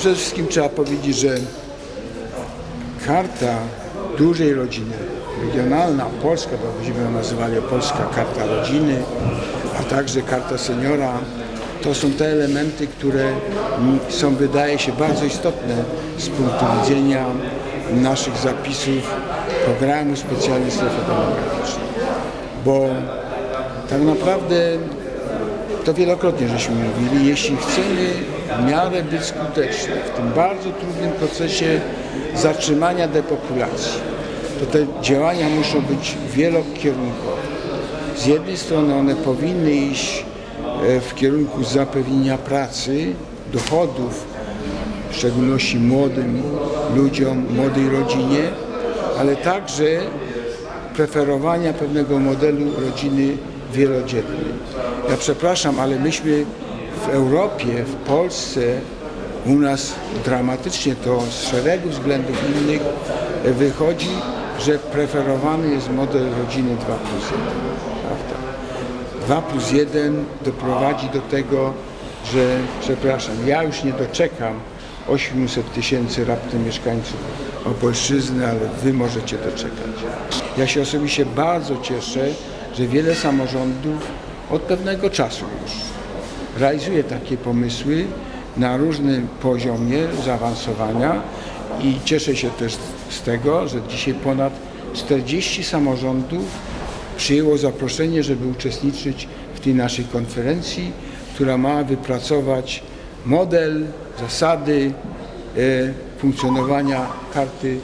przede wszystkim trzeba powiedzieć, że karta dużej rodziny, regionalna, polska, bo będziemy ją nazywali Polska Karta Rodziny, a także Karta Seniora, to są te elementy, które są, wydaje się, bardzo istotne z punktu widzenia naszych zapisów programu specjalnej strefy demograficznej. Bo tak naprawdę to wielokrotnie żeśmy mówili, jeśli chcemy w miarę być skuteczni w tym bardzo trudnym procesie zatrzymania depopulacji, to te działania muszą być wielokierunkowe. Z jednej strony one powinny iść e, w kierunku zapewnienia pracy, dochodów, w szczególności młodym ludziom, młodej rodzinie, ale także preferowania pewnego modelu rodziny wielodzietnej. Ja przepraszam, ale myśmy w Europie, w Polsce, u nas dramatycznie to z szeregu względów innych wychodzi, że preferowany jest model rodziny 2 plus 1. Prawda? 2 plus 1 doprowadzi do tego, że, przepraszam, ja już nie doczekam 800 tysięcy raptem mieszkańców Opolszczyzny, ale wy możecie doczekać. Ja się osobiście bardzo cieszę, że wiele samorządów od pewnego czasu już realizuje takie pomysły na różnym poziomie zaawansowania i cieszę się też z tego, że dzisiaj ponad 40 samorządów przyjęło zaproszenie, żeby uczestniczyć w tej naszej konferencji, która ma wypracować model, zasady e, funkcjonowania karty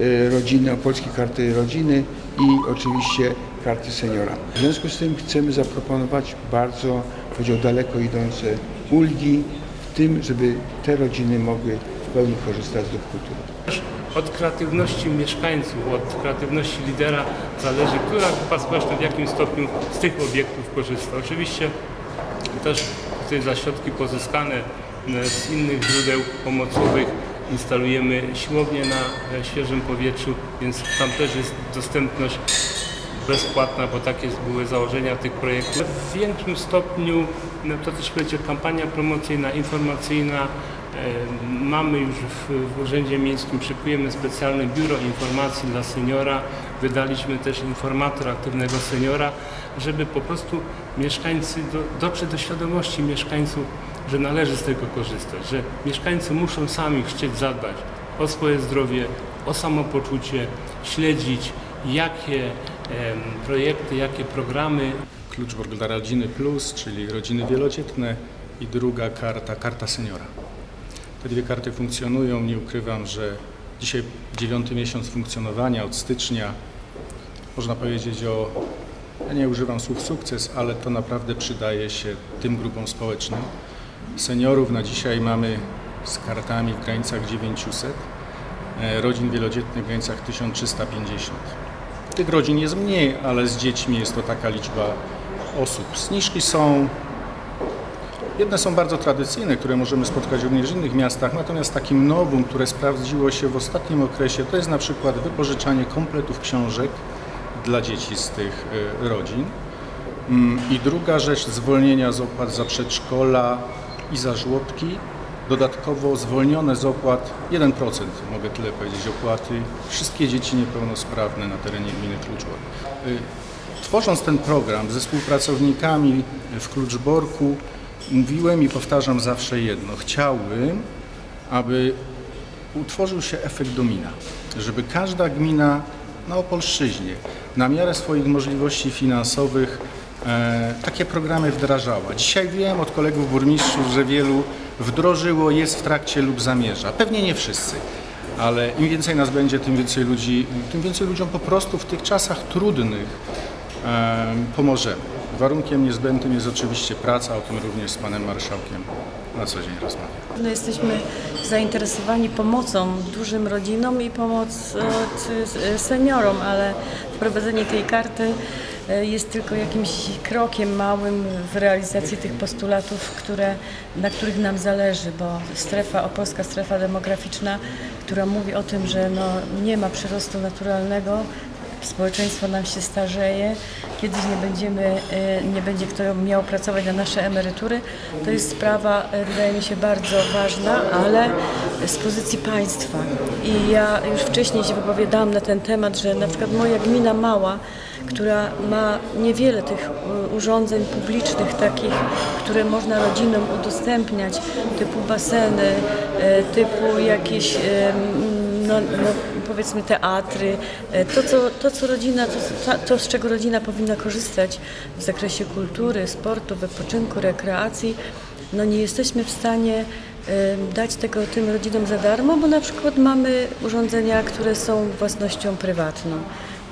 e, rodziny, polskiej karty rodziny i oczywiście karty seniora. W związku z tym chcemy zaproponować bardzo, powiedział, daleko idące ulgi w tym, żeby te rodziny mogły w pełni korzystać z dóbr kultury. Od kreatywności mieszkańców, od kreatywności lidera zależy, która grupa społeczna w jakim stopniu z tych obiektów korzysta. Oczywiście też tutaj za środki pozyskane e, z innych źródeł pomocowych instalujemy siłownię na e, świeżym powietrzu, więc tam też jest dostępność bezpłatna, bo takie były założenia tych projektów. W większym stopniu no, to też będzie kampania promocyjna, informacyjna. E, Mamy już w, w Urzędzie Miejskim, szykujemy specjalne biuro informacji dla seniora. Wydaliśmy też informator aktywnego seniora, żeby po prostu mieszkańcy do, dotrzeć do świadomości mieszkańców, że należy z tego korzystać, że mieszkańcy muszą sami chcieć zadbać o swoje zdrowie, o samopoczucie, śledzić jakie projekty, jakie programy Kluczborg dla Rodziny Plus, czyli rodziny wielodzietne i druga karta, karta seniora. Te dwie karty funkcjonują. Nie ukrywam, że dzisiaj dziewiąty miesiąc funkcjonowania od stycznia. Można powiedzieć o, ja nie używam słów sukces, ale to naprawdę przydaje się tym grupom społecznym. Seniorów na dzisiaj mamy z kartami w granicach 900, e, rodzin wielodzietnych w granicach 1350. Tych rodzin jest mniej, ale z dziećmi jest to taka liczba osób. Zniżki są, jedne są bardzo tradycyjne, które możemy spotkać również w innych miastach, natomiast takim nowym, które sprawdziło się w ostatnim okresie, to jest na przykład wypożyczanie kompletów książek dla dzieci z tych y, rodzin. Mm, I druga rzecz, zwolnienia z opłat za przedszkola i za żłobki. Dodatkowo zwolnione z opłat 1%, mogę tyle powiedzieć, opłaty wszystkie dzieci niepełnosprawne na terenie gminy Kluczbork. Y, Tworząc ten program ze współpracownikami w Kluczborku, mówiłem i powtarzam zawsze jedno. Chciałbym, aby utworzył się efekt domina, żeby każda gmina na Opolszczyźnie na miarę swoich możliwości finansowych takie programy wdrażała. Dzisiaj wiem od kolegów burmistrzów, że wielu wdrożyło, jest w trakcie lub zamierza. Pewnie nie wszyscy, ale im więcej nas będzie, tym więcej ludzi, tym więcej ludziom po prostu w tych czasach trudnych e, pomożemy. Warunkiem niezbędnym jest oczywiście praca, o tym również z panem marszałkiem na co dzień rozmawiam. No, jesteśmy zainteresowani pomocą dużym rodzinom i pomoc e, e, seniorom, ale wprowadzenie tej karty e, jest tylko jakimś krokiem małym w realizacji tych postulatów, które, na których nam zależy, bo strefa, opolska strefa demograficzna, która mówi o tym, że no, nie ma przyrostu naturalnego, społeczeństwo nam się starzeje, kiedyś nie będziemy, e, nie będzie kto miał pracować na nasze emerytury. To jest sprawa, e, wydaje mi się, bardzo ważna, ale z pozycji państwa. I ja już wcześniej się wypowiadałam na ten temat, że na przykład moja gmina mała, która ma niewiele tych e, urządzeń publicznych takich, które można rodzinom udostępniać, typu baseny, typu jakieś no, no, powiedzmy teatry, e, to co, to, co rodzina, to, to, z czego rodzina powinna korzystać w zakresie kultury, sportu, wypoczynku, rekreacji, no nie jesteśmy w stanie e, dać tego tym rodzinom za darmo, bo na przykład mamy urządzenia, które są własnością prywatną.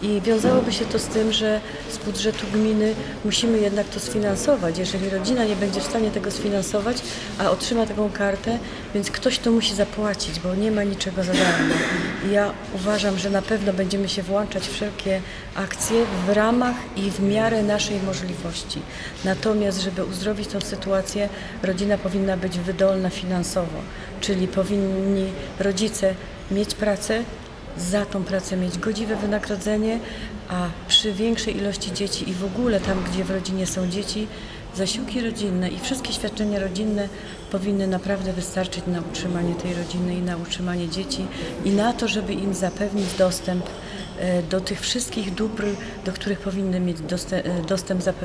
I wiązałoby się to z tym, że z budżetu gminy musimy jednak to sfinansować. Jeżeli rodzina nie będzie w stanie tego sfinansować, a otrzyma taką kartę, więc ktoś to musi zapłacić, bo nie ma niczego za darmo. I ja uważam, że na pewno będziemy się włączać w wszelkie akcje w ramach i w miarę naszej możliwości. Natomiast, żeby uzdrowić tą sytuację, rodzina powinna być wydolna finansowo, czyli powinni rodzice mieć pracę, za tą pracę mieć godziwe wynagrodzenie, a przy większej ilości dzieci i w ogóle tam, gdzie w rodzinie są dzieci, zasiłki rodzinne i wszystkie świadczenia rodzinne powinny naprawdę wystarczyć na utrzymanie tej rodziny i na utrzymanie dzieci i na to, żeby im zapewnić dostęp e, do tych wszystkich dóbr, do których powinny mieć dostęp, dostęp zapewniony